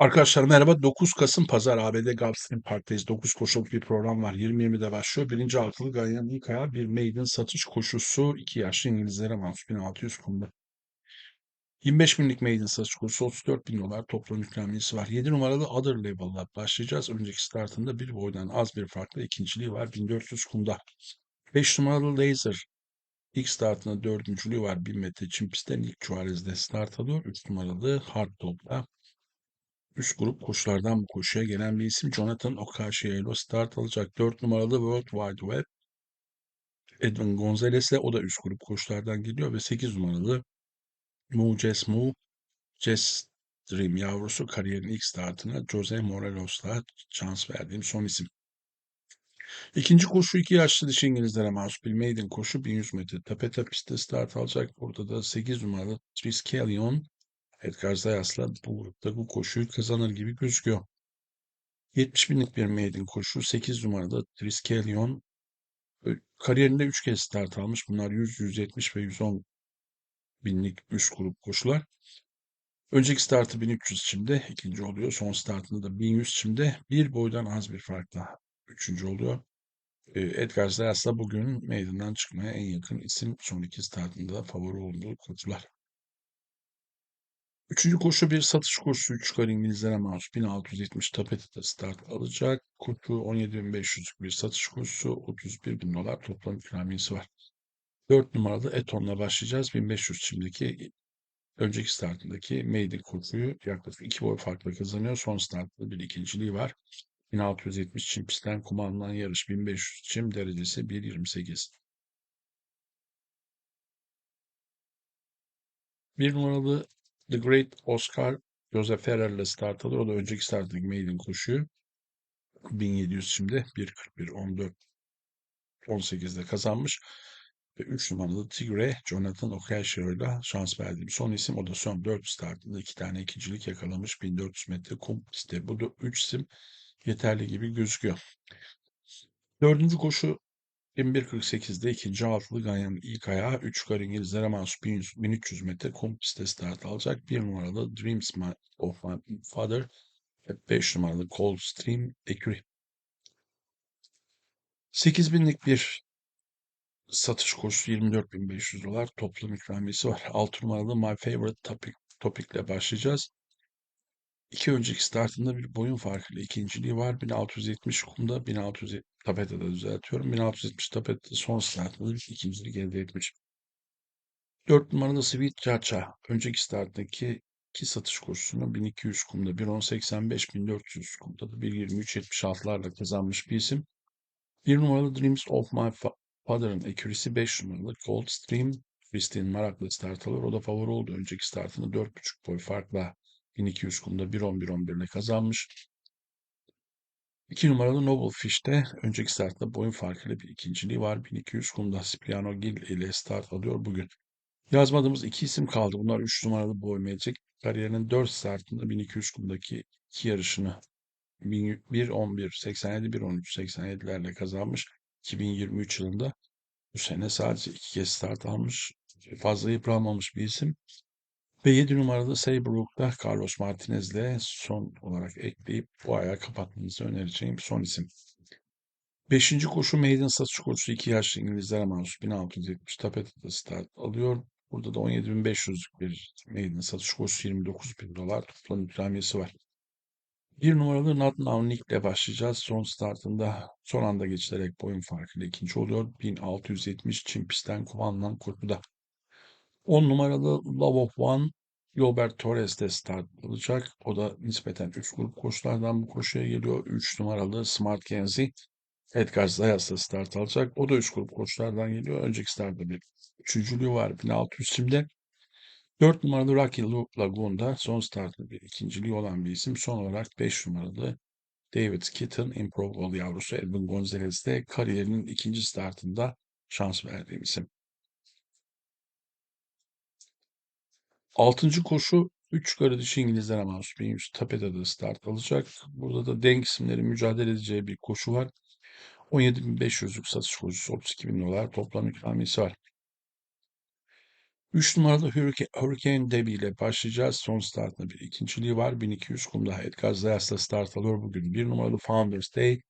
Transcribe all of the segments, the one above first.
Arkadaşlar merhaba. 9 Kasım Pazar ABD Gulfstream Park'tayız. 9 koşuluk bir program var. 20.20'de başlıyor. Birinci altılı Ganyan ilk ayağı bir maiden satış koşusu. 2 yaşlı İngilizlere mahsus 1600 kumda. 25 binlik maiden satış koşusu 34 bin dolar toplam ikramiyesi var. 7 numaralı Other Level'la başlayacağız. Önceki startında bir boydan az bir farklı ikinciliği var 1400 kumda. 5 numaralı Laser ilk startında dördüncülüğü var 1000 metre çim pistten ilk Juarez'de start alıyor. 3 numaralı Hard Top'la Üst grup koşulardan bu koşuya gelen bir isim Jonathan Ocasio start alacak. 4 numaralı World Wide Web Edwin Gonzalez'le o da üst grup koşulardan geliyor ve 8 numaralı Mu Jess Mu Jess Dream yavrusu kariyerin ilk startına Jose Morelos'la şans verdiğim son isim. İkinci koşu iki yaşlı dişi İngilizlere mahsus bir maiden koşu 1100 metre tapeta pistte start alacak. Burada da 8 numaralı Triskelion Edgar Zayas'la bu grupta bu koşuyu kazanır gibi gözüküyor. 70 binlik bir maiden koşu. 8 numarada Triskelion kariyerinde 3 kez start almış. Bunlar 100, 170 ve 110 binlik üst grup koşular. Önceki startı 1300 çimde ikinci oluyor. Son startında da 1100 çimde bir boydan az bir farkla üçüncü oluyor. Edgar Zayas da bugün meydandan çıkmaya en yakın isim. Son iki startında da favori olduğu koşular. Üçüncü koşu bir satış koşusu. Üç kar İngilizlere mahsus 1670 tapetede start alacak. Koşu 17.500'lük bir satış koşusu. 31 bin dolar toplam ikramiyesi var. 4 numaralı Eton'la başlayacağız. 1500 çimdeki önceki startındaki Maiden koşuyu yaklaşık 2 boy farkla kazanıyor. Son startta bir ikinciliği var. 1670 çim pistten kumandalan yarış 1500 çim derecesi 1.28. Bir numaralı The Great Oscar Joseph Ferrer'le start alıyor. O da önceki starttaki maiden koşuyu 1700 şimdi 1.41 14 18'de kazanmış. Ve 3 numaralı Tigre Jonathan Ocasio ile şans verdiğim son isim. O da son 4 startında 2 tane ikincilik yakalamış. 1400 metre kum pistte. Bu da 3 isim yeterli gibi gözüküyor. Dördüncü koşu 21.48'de ikinci altılı Ganyan'ın ilk ayağı 3 kar İngilizlere mahsus 1300 metre kum pistte start alacak. Bir numaralı Dreams of My Father ve 5 numaralı Coldstream Eküri. 8000'lik bir satış koşusu 24.500 dolar toplam ikramiyesi var. 6 numaralı My Favorite Topic, Topic ile başlayacağız. İki önceki startında bir boyun farkıyla ikinciliği var. 1670 kumda, 1670 tapetede düzeltiyorum. 1670 tapetede son startında bir ikincilik elde etmiş. 4 numaralı Sweet Chacha. Önceki starttaki iki satış koşusunu 1200 kumda, 1.10.85, 1400 kumda da 1.23.76'larla kazanmış bir isim. Bir numaralı Dreams of My Father'ın ekürisi 5 numaralı Coldstream Christine Marak'la start alır. O da favori oldu. Önceki startını 4.5 boy farkla 1200 kumda 1.11-11 ile kazanmış. 2 numaralı Noble Fish'te önceki startta boyun farkıyla bir ikinciliği var. 1200 kumda Cipriano Gil ile start alıyor bugün. Yazmadığımız iki isim kaldı. Bunlar 3 numaralı boy Magic. Kariyerinin 4 startında 1200 kumdaki iki yarışını 1.11, 87, 1.13, 87'lerle kazanmış. 2023 yılında bu sene sadece iki kez start almış. Fazla yıpranmamış bir isim. Ve 7 numaralı Saybrook'ta Carlos Martinez'le son olarak ekleyip bu ayağı kapatmanızı önereceğim son isim. Beşinci koşu Maiden satış koşusu 2 yaşlı İngilizlere mahsus 1670 tapetede start alıyor. Burada da 17.500'lük bir Maiden satış koşusu 29 bin dolar toplam ikramiyesi var. Bir numaralı Not Now Nick ile başlayacağız. Son startında son anda geçilerek boyun farkıyla ikinci oluyor. 1670 Çin pistten kullanılan koşuda. 10 numaralı Love of One Gilbert Torres de start alacak. O da nispeten 3 grup koşulardan bu koşuya geliyor. 3 numaralı Smart Kenzie Edgar Zayas da start alacak. O da 3 grup koşulardan geliyor. Önceki startta bir üçüncülüğü var. 1600 şimdi. 4 numaralı Rocky Lagoon'da son startında bir ikinciliği olan bir isim. Son olarak 5 numaralı David Kitten Improbable yavrusu Edwin Gonzalez de kariyerinin ikinci startında şans verdiğim isim. Altıncı koşu 3 karı dişi İngilizlere mahsus 1100 Tapete'de start alacak. Burada da denk isimlerin mücadele edeceği bir koşu var. 17.500'lük satış koşusu 32 bin dolar toplam ikramiyesi var. 3 numaralı Hurricane Debbie ile başlayacağız. Son startında bir ikinciliği var. 1200 kumda Edgar Zayas'la start alıyor bugün. 1 numaralı Founders Day.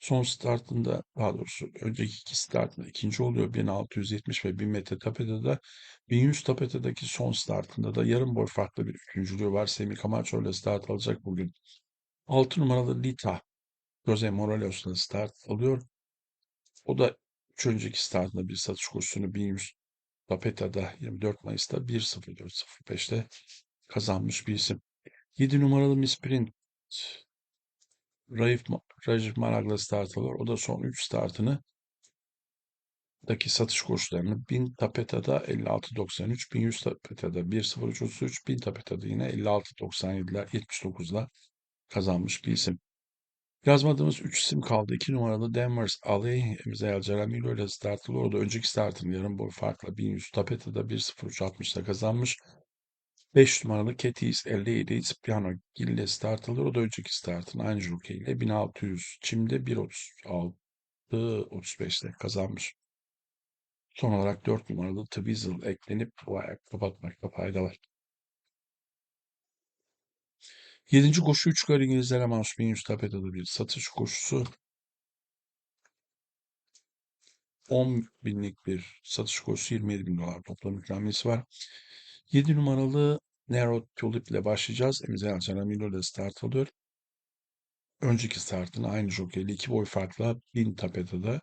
Son startında daha doğrusu önceki iki startında ikinci oluyor. 1670 ve 1000 metre tapede de 1100 tapedeki son startında da yarım boy farklı bir üçüncülüğü var. Semih Camacho ile start alacak bugün. 6 numaralı Lita Jose Morales'la start alıyor. O da 3 önceki startında bir satış koşusunu 1100 Tapeta'da 24 Mayıs'ta 1.04.05'te kazanmış bir isim. 7 numaralı Miss Print Raif Rajif Marag'la start alıyor. O da son 3 startını daki satış koşullarını 1000 Tapeta'da 56.93, 1100 Tapeta'da 1.0333, 1000 Tapeta'da yine 56.97'ler 79'la kazanmış bir isim. Yazmadığımız 3 isim kaldı. 2 numaralı Denvers Ali Emzel Ceramilo ile start alıyor. O da önceki startını yarım boy farkla 1100 Tapeta'da 1.0360'da kazanmış. 5 numaralı Ketis 57 Cipriano ile start alıyor. O da önceki startını aynı jockey ile 1600 Çim'de 1.36 35'te kazanmış. Son olarak 4 numaralı Twizzle eklenip bu ayak kapatmakta fayda var. 7. koşu 3 kar İngilizlere mahsus 1100 tapetede bir satış koşusu. 10 binlik bir satış koşusu 27 bin dolar toplam ikramiyesi var. 7 numaralı Narrow Tulip ile başlayacağız. Emzel Caramillo ile start alıyor. Önceki startını aynı jokeyle iki boy farkla 1000 tapetede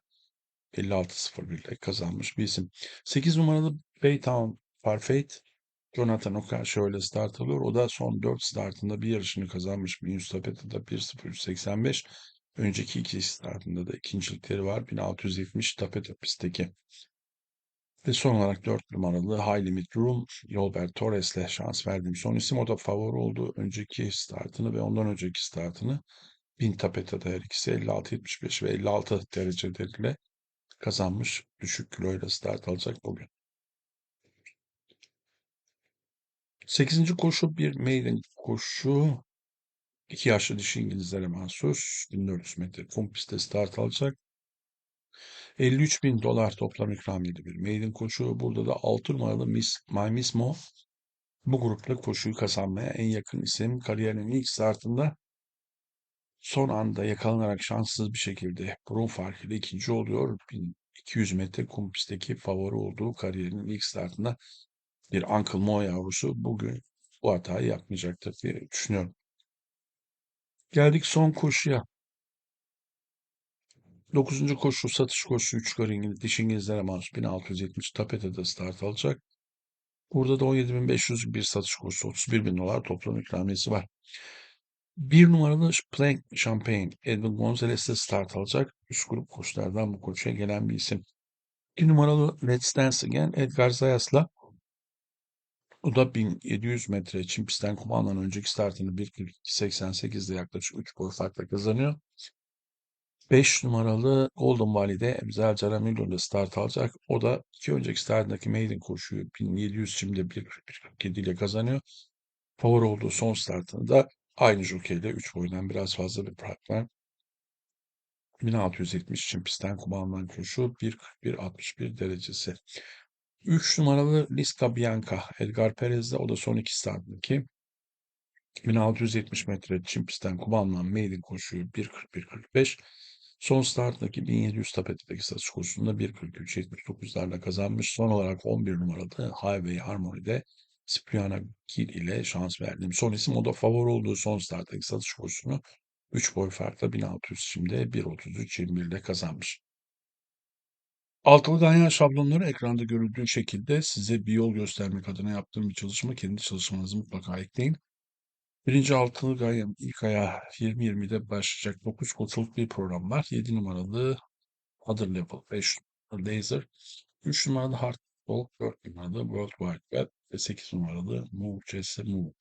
56.01 ile kazanmış bir isim. 8 numaralı Baytown Parfait Jonathan Oka şöyle start alıyor. O da son 4 startında bir yarışını kazanmış. 1100 tapetede 1.0385. Önceki iki startında da ikincilikleri var. 1670 tapete pistteki. Ve son olarak 4 numaralı High Limit Room Yolbert Torres'le şans verdiğim son isim. O da favori oldu. Önceki startını ve ondan önceki startını 1000 tapetede her ikisi 56-75 ve 56 derecelerle kazanmış. Düşük kiloyla start alacak bugün. 8. koşu bir maiden koşu. İki yaşlı dişi İngilizlere mahsus 1400 metre kum start alacak. 53 bin dolar toplam ikramiyeli bir maiden koşu. Burada da 6 numaralı Miss, My Mismo bu grupta koşuyu kazanmaya en yakın isim. Kariyerinin ilk startında son anda yakalanarak şanssız bir şekilde burun farkıyla ikinci oluyor. 1200 metre kum pistteki favori olduğu kariyerinin ilk startında bir Uncle Mo yavrusu bugün bu hatayı yapmayacaktır diye düşünüyorum. Geldik son koşuya. 9. koşu satış koşusu 3 kar İngiliz, diş İngilizlere mahsus 1670 tapetede start alacak. Burada da 17.500 bir satış koşusu 31 bin dolar toplam ikramiyesi var. Bir numaralı Plank Champagne Edwin Gonzalez'de start alacak. Üst grup koşulardan bu koşuya gelen bir isim. 2 numaralı Let's Dance Again Edgar Zayas'la o da 1700 metre çim pistten kumandan önceki startını 1.42.88'de yaklaşık 3 boy farkla kazanıyor. 5 numaralı Golden Valley'de Emzel Caramillo ile start alacak. O da iki önceki startındaki maiden koşuyu 1700 çimde 1.47 ile kazanıyor. Favori olduğu son startını da aynı jokeyle 3 boydan biraz fazla bir fark var. 1670 çim pistten kumandan koşu 1.41.61 derecesi. 3 numaralı Liska Bianca Edgar Perez'de o da son iki startındaki 1670 metre çim pistten kullanılan maiden koşuyu 1.41.45 son startındaki 1700 tapetedeki satış koşusunda 1.43.79'larla kazanmış. Son olarak 11 numaralı Highway Harmony'de Cipriana Gil ile şans verdiğim son isim. O da favori olduğu son starttaki satış koşusunu 3 boy farkla 1600 şimdi 1.33.21'de kazanmış. Altılı ganyan şablonları ekranda görüldüğü şekilde size bir yol göstermek adına yaptığım bir çalışma. Kendi çalışmanızı mutlaka ekleyin. Birinci altılı ganyan ilk ayağı 20-20'de başlayacak 9 koçuluk bir program var. 7 numaralı Other Level, 5 numaralı Laser, 3 numaralı Hard Talk, 4 numaralı World Wide Web ve 8 numaralı Move CS Move.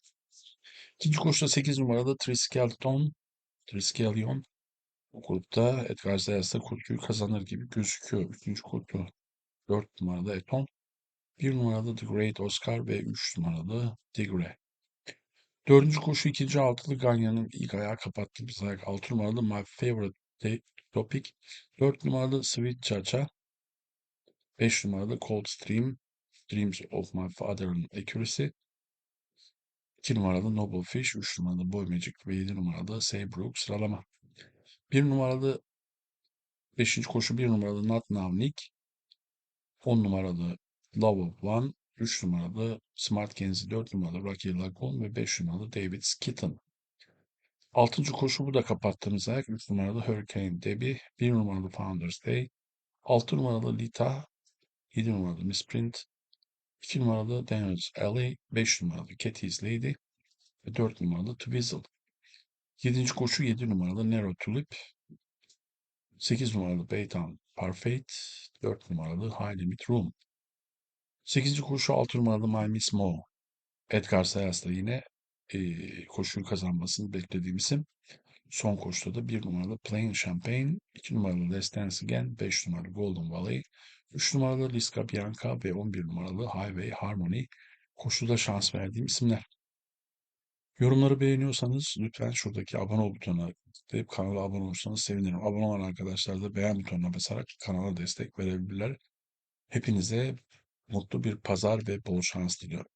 İkinci koşuda 8 numaralı Triskeleton, Triskelion bu grupta Edgar Zayas da kurtuyu kazanır gibi gözüküyor. Üçüncü kurtu 4 numaralı Eton. 1 numaralı The Great Oscar ve 3 numaralı Tigre. Dördüncü koşu ikinci altılı Ganya'nın ilk ayağı kapattığımız ayak 6 numaralı My Favorite Topic. 4 numaralı Sweet Chacha. 5 numaralı Cold Stream. Dreams of My Father'ın Accuracy. 2 numaralı Noble Fish, 3 numaralı Boy Magic ve 7 numaralı Saybrook sıralama. 1 numaralı 5. koşu 1 numaralı Not Now Nick. 10 numaralı Love of One. 3 numaralı Smart Kenzie, 4 numaralı Rocky Lagoon ve 5 numaralı David Skitten. 6. koşu bu da kapattığımız ayak. 3 numaralı Hurricane Debbie. 1 numaralı Founders Day. 6 numaralı Lita. 7 numaralı Misprint. 2 numaralı Daniels Alley. 5 numaralı Cathy's Lady. Ve 4 numaralı Twizzle. 7. koşu 7 numaralı Narrow Tulip. 8 numaralı Baytown Parfait. 4 numaralı High Limit Room. 8. koşu 6 numaralı My Miss Mo. Edgar Sayas da yine eee, koşuyu kazanmasını beklediğim isim. Son koşuda da 1 numaralı Plain Champagne, 2 numaralı Let's Dance Again, 5 numaralı Golden Valley, 3 numaralı Liska Bianca ve 11 numaralı Highway Harmony koşuda şans verdiğim isimler. Yorumları beğeniyorsanız lütfen şuradaki abone ol butonuna tıklayıp kanala abone olursanız sevinirim. Abone olan arkadaşlar da beğen butonuna basarak kanala destek verebilirler. Hepinize mutlu bir pazar ve bol şans diliyorum.